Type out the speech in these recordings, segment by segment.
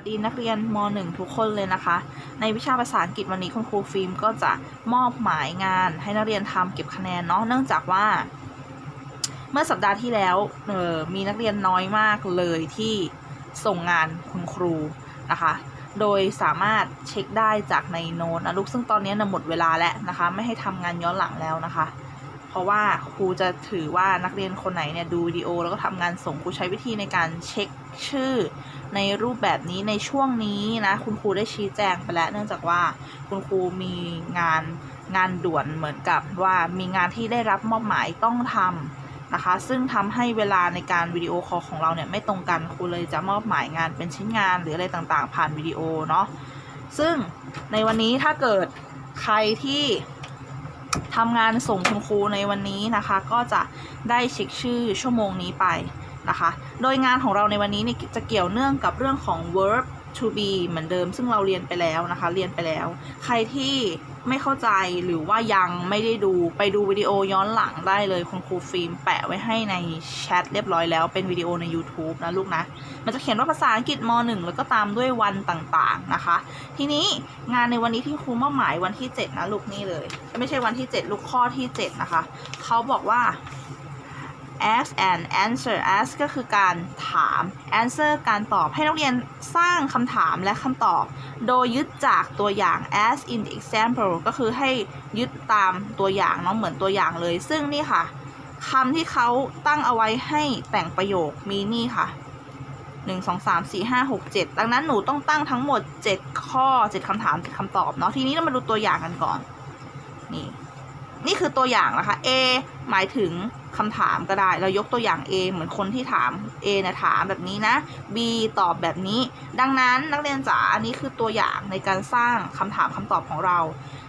วัสดีนักเรียนม .1 ทุกคนเลยนะคะ ในวิชาภาษาอังกฤษวันนี้คุณครูฟิล์มก็จะมอบหมายงานให้นักเรียนทำเก็บคะแนนเนาะเนื่องจากว่า เมื่อสัปดาห์ที่แล้วเออมีนักเรียนน้อยมากเลยที่ส่งงานคุณครูนะคะ โดยสามารถเช็คได้จากในโน้ตนะลูกซึ่งตอนนี้นะหมดเวลาแล้วนะคะ ไม่ให้ทำงานย้อนหลังแล้วนะคะ เพราะว่าครูจะถือว่านักเรียนคนไหนเนี่ยดูวิดีโอ แล้วก็ทำงานส่งครูใช้วิธีในการเช็คชื่อ ในรูปแบบนี้ในช่วงนี้นะคุณครูได้ชี้แจงไปแล้ว เนื่องจากว่าคุณครูมีงานงานด่วนเหมือนกับว่ามีงานที่ได้รับมอบหมายต้องทำนะคะ ซึ่งทำให้เวลาในการวิดีโอคอลของเราเนี่ยไม่ตรงกันครูเลยจะมอบหมายงานเป็นชิ้นงานหรืออะไรต่างๆ ผ่านวิดีโอเนาะซึ่งในวันนี้ถ้าเกิดใครที่ ทำงานส่งคุณครูในวันนี้นะคะ ก็จะได้เช็คชื่อชั่วโมงนี้ไปนะคะ โดยงานของเราในวันนี้เนี่ยจะเกี่ยวเนื่องกับเรื่องของ verb to be เหมือนเดิม ซึ่งเราเรียนไปแล้วนะคะ เรียนไปแล้ว ใครที่ไม่เข้าใจหรือว่ายังไม่ได้ดูไปดูวิดีโอย้อนหลังได้เลยคุณครูฟิล์มแปะไว้ให้ในแชทเรียบร้อยแล้วเป็นวิดีโอใน YouTube นะลูกนะ มันจะเขียนว่าภาษาอังกฤษม .1 แล้วก็ตามด้วยวันต่างๆนะคะ ทีนี้งานในวันนี้ที่ครูมอบหมายวันที่ 7 นะลูกนี่เลย ไม่ใช่วันที่ 7 ลูกข้อที่ 7 นะคะ เขาบอกว่า ask and answer ask ก็คือการถาม answer การตอบให้นักเรียนสร้างคำถามและคำตอบ โดยยึดจากตัวอย่าง as in the example ก็คือให้ยึดตามตัวอย่างเนาะเหมือนตัวอย่างเลย ซึ่งนี่ค่ะคำที่เขาตั้งเอาไว้ให้แต่งประโยคมีนี่ค่ะ 1 2 3 4 5 6 7 ดังนั้นหนูต้องตั้งทั้งหมด 7 ข้อ 7คำถาม7คำตอบเนาะทีนี้เรามาดูตัวอย่างกันก่อน นี่ นี่คือตัวอย่างนะคะ A หมายถึงคำถามก็ได้ เรายกตัวอย่าง A เหมือนคนที่ถาม A เนี่ยถามแบบนี้นะ B ตอบแบบนี้ ดังนั้นนักเรียนจ๋าอันนี้คือตัวอย่างในการสร้างคำถามคำตอบของเรา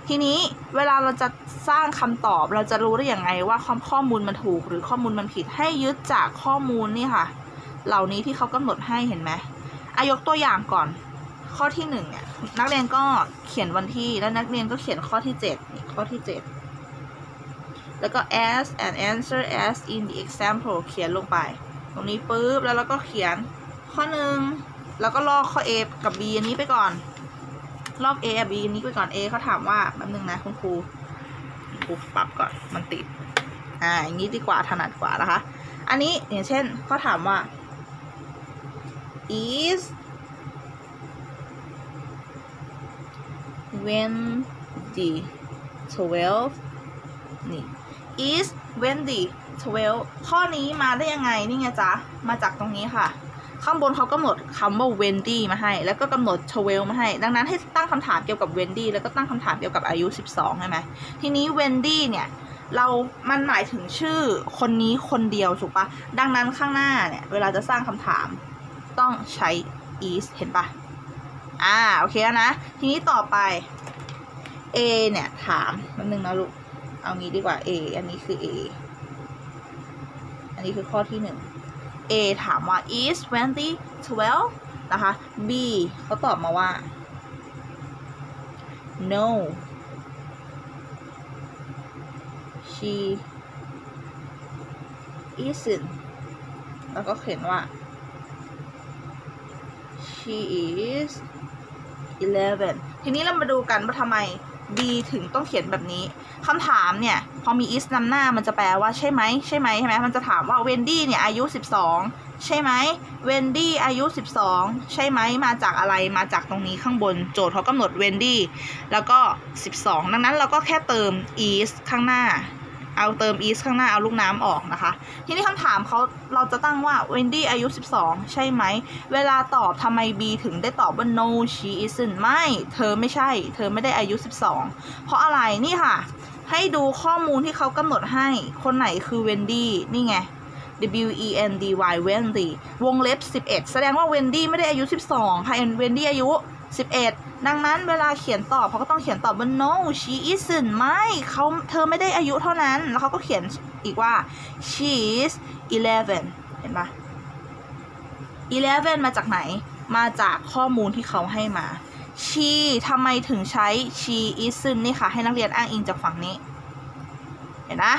ทีนี้เวลาเราจะสร้างคำตอบเราจะรู้ได้อย่างไงว่าข้อขอมูลมันถูก หรือข้อมูลมันผิดให้ยึดจากข้อมูลนี่ค่ะ เหล่านี้ที่เขากำหนดให้เห็นไหมอายกตัวอย่างก่อน ข้อที่หนึ่งเนี่ยนักเรียนก็เขียนวันที่แล้วนักเรียนก็เขียนข้อที่เจ็ดนี่ข้อที่เจ็ด แล้วก็ as and answer as in the example เขียนลงไป ตรงนี้ปุ๊บ แล้วเราก็เขียนข้อหนึ่งแล้วก็ลอกข้อ A กับ B อันนี้ไปก่อน ลอก A กับ B อันนี้ไปก่อน A เขาถามว่าแป๊บนึงนะคุณครูครูปรับก่อนมันติด อ่า อย่างนี้ดีกว่าถนัดกว่านะคะ อันนี้อย่างเช่นเขาถามว่า is when the 12นี่ is Wendy 12ข้อนี้มาได้ยังไงนี่ไงจ๊ะ มาจากตรงนี้ค่ะ ข้างบนเขากำหนดคำว่า Wendy มาให้ แล้วก็กำหนด12มาให้ ดังนั้นให้ตั้งคำถามเกี่ยวกับ Wendy แล้วก็ตั้งคำถามเกี่ยวกับอายุ 12ใช่ไหมทีนี้ Wendy เนี่ยเรา มันหมายถึงชื่อคนนี้คนเดียวถูกปะ ดังนั้นข้างหน้าเนี่ย เวลาจะสร้างคำถาม ต้องใช้ is เห็นปะอ่า โอเคแล้วนะ ทีนี้ต่อไป A เนี่ย ถามมันหนึ่งนะลูก เอางี้ดีกว่า A อันนี้คือ A อันนี้คือข้อที่หนึ่ง A ถามว่า is twenty twelve นะคะ B เขาตอบมาว่า no she isn't แล้วก็เขียนว่า she is eleven ทีนี้เรามาดูกันว่าทำไม B ถึงต้องเขียนแบบนี้คำถามเนี่ย พอมี is นำหน้ามันจะแปลว่าใช่ไหมใช่ไหมใช่ไหมมันจะถามว่าเวนดี้เนี่ยอายุ 12 ใช่ไหมเวนดี้อายุ 12 ใช่ไหมมาจากอะไรมาจากตรงนี้ข้างบนโจทย์เขากำหนดเวนดี้แล้วก็ 12 ดังนั้นเราก็แค่เติม is ข้างหน้า เอาเติม is ข้างหน้าเอาลูกน้ำออกนะคะ ทีนี้คำถามเขาเราจะตั้งว่าเวนดี้อายุ 12 ใช่ไหม เวลาตอบทำไม B ถึงได้ตอบว่า no she isn't ไม่ เธอไม่ใช่ เธอไม่ได้อายุ 12 เพราะอะไรนี่ค่ะ ให้ดูข้อมูลที่เขากำหนดให้ คนไหนคือเวนดี้นี่ไง W E N D Y Wendy วงเล็บ 11 แสดงว่าเวนดี้ไม่ได้อายุ 12 ค่ะเวนดี้อายุ 11 ดังนั้นเวลาเขียนตอบเขาก็ต้องเขียนตอบว่า no she isn't ไม่เขาเธอไม่ได้อายุเท่านั้น แล้วเขาก็เขียนอีกว่า she is 11 เห็นปะ11 มาจากไหน มาจากข้อมูลที่เขาให้มา she ทำไมถึงใช้ she isn't นี่ค่ะ ให้นักเรียนอ้างอิงจากฝั่งนี้ เห็นนะ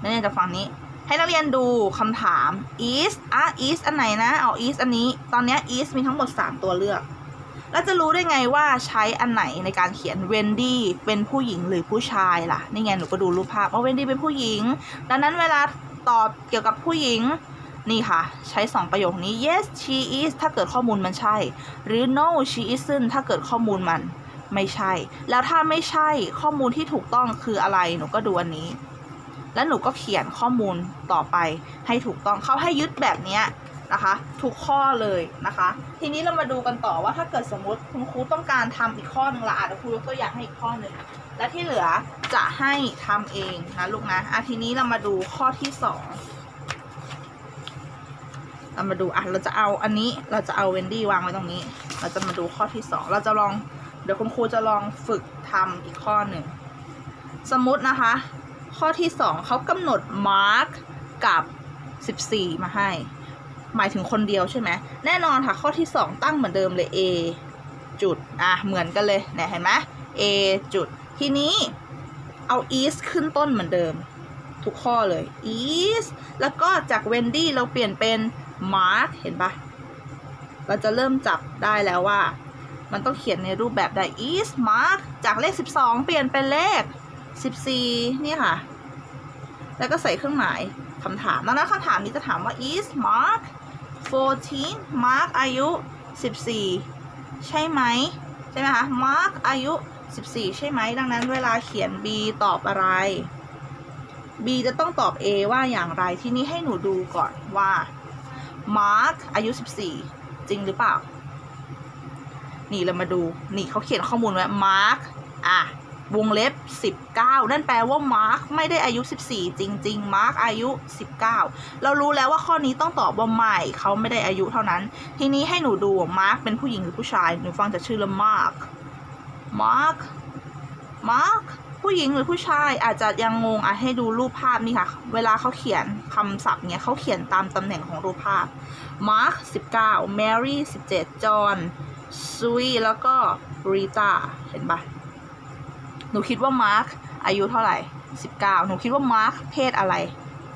นักเรียนจากฝั่งนี้ ให้นักเรียนดูคำถาม is อะ is อันไหนนะ เอา is อันนี้ ตอนนี้ is มีทั้งหมด 3 ตัวเลือก แล้วจะรู้ได้ไงว่าใช้อันไหนในการเขียน Wendy เป็นผู้หญิงหรือผู้ชายล่ะนี่ไงหนูก็ดูรูปภาพว่า Wendy เป็นผู้หญิง ดังนั้นเวลาตอบเกี่ยวกับผู้หญิงนี่ค่ะ ใช้ 2 ประโยคนี้ yes she is ถ้าเกิดข้อมูลมันใช่ หรือ no she isn't ถ้าเกิดข้อมูลมันไม่ใช่ แล้วถ้าไม่ใช่ข้อมูลที่ถูกต้องคืออะไรหนูก็ดูอันนี้ แล้วหนูก็เขียนข้อมูลต่อไปให้ถูกต้องเขาให้ยึดแบบเนี้ย นะคะ ทุกข้อเลยนะคะ ทีนี้เรามาดูกันต่อว่าถ้าเกิดสมมติคุณครูต้องการทำอีกข้อหนึ่งละอาจจะครูยกตัวอย่างให้อีกข้อหนึ่งและที่เหลือจะให้ทำเองนะลูกนะอะทีนี้เรามาดูข้อที่สองเรามาดูอะเราจะเอาอันนี้เราจะเอาเวนดี้วางไว้ตรงนี้ เราจะมาดูข้อที่สองเราจะลองเดี๋ยวคุณครูจะลองฝึกทำอีกข้อหนึ่งสมมตินะคะ ข้อที่2เขากำหนด mark กับ 14 มาให้ หมายถึงคนเดียวใช่ไหมแน่นอนค่ะข้อที่ 2 ตั้งเหมือนเดิมเลย a จุดอะเหมือนกันเลยเนี่ยเห็นไหม a จุดทีนี้เอา is ขึ้นต้นเหมือนเดิม ทุกข้อเลย is แล้วก็จาก wendy เราเปลี่ยนเป็น mark เห็นปะเราจะเริ่มจับได้แล้วว่า มันต้องเขียนในรูปแบบใด is mark จากเลข 12 เปลี่ยนเป็นเลข 14 นี่ค่ะ แล้วก็ใส่เครื่องหมายคำถามดังนั้นคำถามนี้จะถามว่า is Mark 14 Mark อายุ 14 ใช่ไหมใช่ไหมคะ Mark อายุ 14 ใช่ไหม ดังนั้นเวลาเขียน B ตอบอะไร B จะต้องตอบ A ว่าอย่างไร ทีนี้ให้หนูดูก่อนว่า Mark อายุ 14 จริงหรือเปล่า นี่เรามาดู นี่เขาเขียนข้อมูลไว้ Mark อะ วงเล็บ 19 นั่นแปลว่า Mark ไม่ได้อายุ 14 จริงๆ Mark อายุ 19 เรารู้แล้วว่าข้อนี้ต้องตอบว่าไม่เขาไม่ได้อายุเท่านั้น ทีนี้ให้หนูดู Mark เป็นผู้หญิงหรือผู้ชาย หนูฟังจากชื่อแล้ว Mark Mark Mark ผู้หญิงหรือผู้ชายอาจจะยังงงอะให้ดูรูปภาพนี่ค่ะ เวลาเขาเขียนคำศัพท์เนี่ยเขาเขียนตามตำแหน่งของรูปภาพ Mark 19 Mary 17 John ซุยแล้วก็ Rita เห็นปะ หนูคิดว่ามาร์คอายุเท่าไหร่ 19 หนูคิดว่ามาร์คเพศอะไร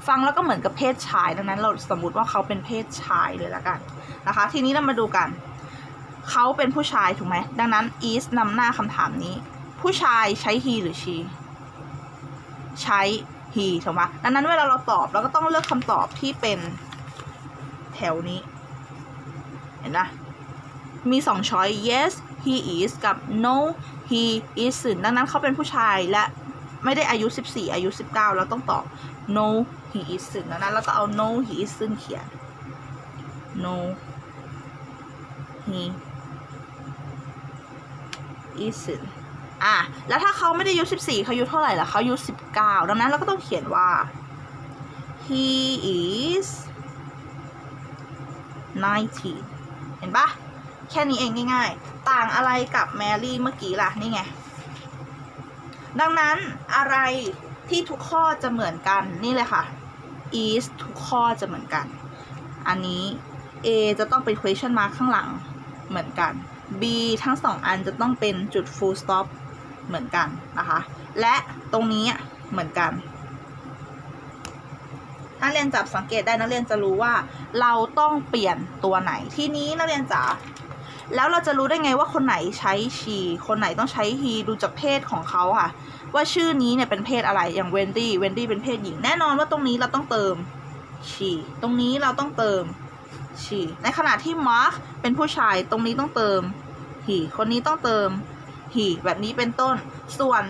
ฟังแล้วก็เหมือนกับเพศชาย ดังนั้นเราสมมติว่าเขาเป็นเพศชายเลยละกันนะคะ ทีนี้เรามาดูกัน เขาเป็นผู้ชายถูกไหม ดังนั้น is นำหน้าคำถามนี้ ผู้ชายใช้ he หรือ she ใช้ he ถูกไหมดังนั้นเวลาเราตอบเราก็ต้องเลือกคำตอบที่เป็นแถวนี้ เห็นไหมมีสองช้อย yes he is กับ no he isn't ดังนั้นเขาเป็นผู้ชายและไม่ได้อายุ 14 อายุ 19 เราต้องตอบ no he isn't ดังนั้นเราก็เอา no he isn't เขียน no he isn't อะ แล้วถ้าเขาไม่ได้อายุ 14 เขาอายุเท่าไหร่ล่ะเขาอายุ 19 ดังนั้นเราก็ต้องเขียนว่า he is 19 เห็นปะแค่นี้เองง่ายๆ ต่างอะไรกับแมรี่เมื่อกี้ล่ะนี่ไง ดังนั้นอะไรที่ทุกข้อจะเหมือนกันนี่เลยค่ะ is ทุกข้อจะเหมือนกัน อันนี้ A จะต้องเป็น question mark ข้างหลังเหมือนกัน B ทั้งสองอันจะต้องเป็นจุด full stop เหมือนกันนะคะ และตรงนี้เหมือนกันถ้าเรียนจับสังเกตได้นักเรียนจะรู้ว่า เราต้องเปลี่ยนตัวไหนทีนี้นักเรียนจ๋า แล้วเราจะรู้ได้ไงว่าคนไหนใช้ชีคนไหนต้องใช้ฮีดูจากเพศของเขาค่ะ ว่าชื่อนี้เนี่ยเป็นเพศอะไรอย่างเวนดี้เวนดี้เป็นเพศหญิง แน่นอนว่าตรงนี้เราต้องเติมชีตรงนี้เราต้องเติมชีในขณะที่มาร์คเป็นผู้ชายตรงนี้ต้องเติม he คนนี้ต้องเติม he แบบนี้เป็นต้น ส่วน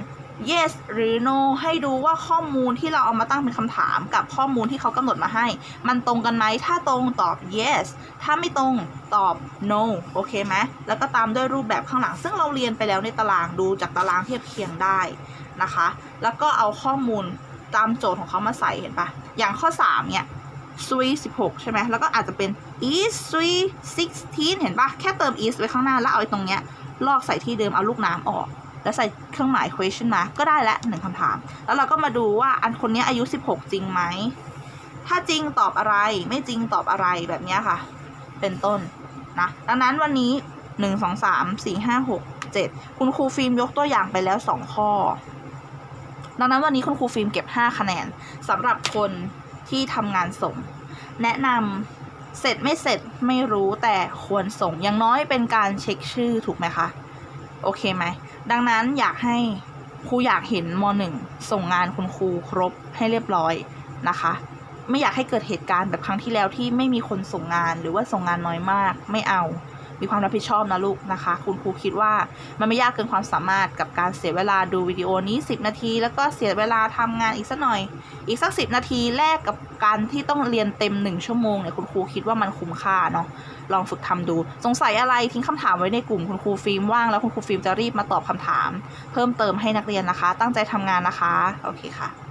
yes หรือ no ให้ดูว่าข้อมูลที่เราเอามาตั้งเป็นคำถามกับข้อมูลที่เขากำหนดมาให้ มันตรงกันไหม ถ้าตรงตอบ yes ถ้าไม่ตรงตอบ no โอเคไหมแล้วก็ตามด้วยรูปแบบข้างหลัง ซึ่งเราเรียนไปแล้วในตารางดูจากตารางเทียบเคียงได้นะคะ แล้วก็เอาข้อมูลตามโจทย์ของเขามาใส่เห็นปะอย่างข้อ 3 เนี่ย sweet 16 ใช่ไหม แล้วก็อาจจะเป็น is sweet 16 เห็นปะแค่เติม is ไว้ข้างหน้าแล้วเอาไอ้ตรงเนี้ยลอกใส่ที่เดิมเอาลูกน้ำออก แล้วใส่เครื่องหมาย question มาก็ได้ละหนึ่งคำถาม แล้วเราก็มาดูว่าอันคนนี้อายุ 16 จริงไหม ถ้าจริงตอบอะไร ไม่จริงตอบอะไรแบบนี้ค่ะ เป็นต้นนะ ดังนั้นวันนี้ 1 2 3 4 5 6 7 คุณครูฟิล์มยกตัวอย่างไปแล้ว 2 ข้อ ดังนั้นวันนี้คุณครูฟิล์มเก็บ 5 คะแนนสำหรับคนที่ทำงานส่ง แนะนำเสร็จไม่เสร็จไม่รู้แต่ควรส่งอย่างน้อยเป็นการเช็คชื่อถูกไหมคะ โอเคไหม ดังนั้นอยากให้ครูอยากเห็นมหนึ่งส่งงานคุณครูครบให้เรียบร้อยนะคะ ไม่อยากให้เกิดเหตุการณ์แบบครั้งที่แล้วที่ไม่มีคนส่งงานหรือว่าส่งงานน้อยมาก ไม่เอา มีความรับผิดชอบนะลูกนะคะ คุณครูคิดว่ามันไม่ยากเกินความสามารถกับการเสียเวลาดูวิดีโอนี้ 10 นาที แล้วก็เสียเวลาทำงานอีกสักหน่อย อีกสัก 10 นาทีแลกกับการที่ต้องเรียนเต็ม 1 ชั่วโมงเนี่ยคุณครูคิดว่ามันคุ้มค่าเนาะลองฝึกทำดู สงสัยอะไรทิ้งคำถามไว้ในกลุ่มคุณครูฟิล์มว่างแล้วคุณครูฟิล์มจะรีบมาตอบคำถาม เพิ่มเติมให้นักเรียนนะคะ ตั้งใจทำงานนะคะโอเคค่ะ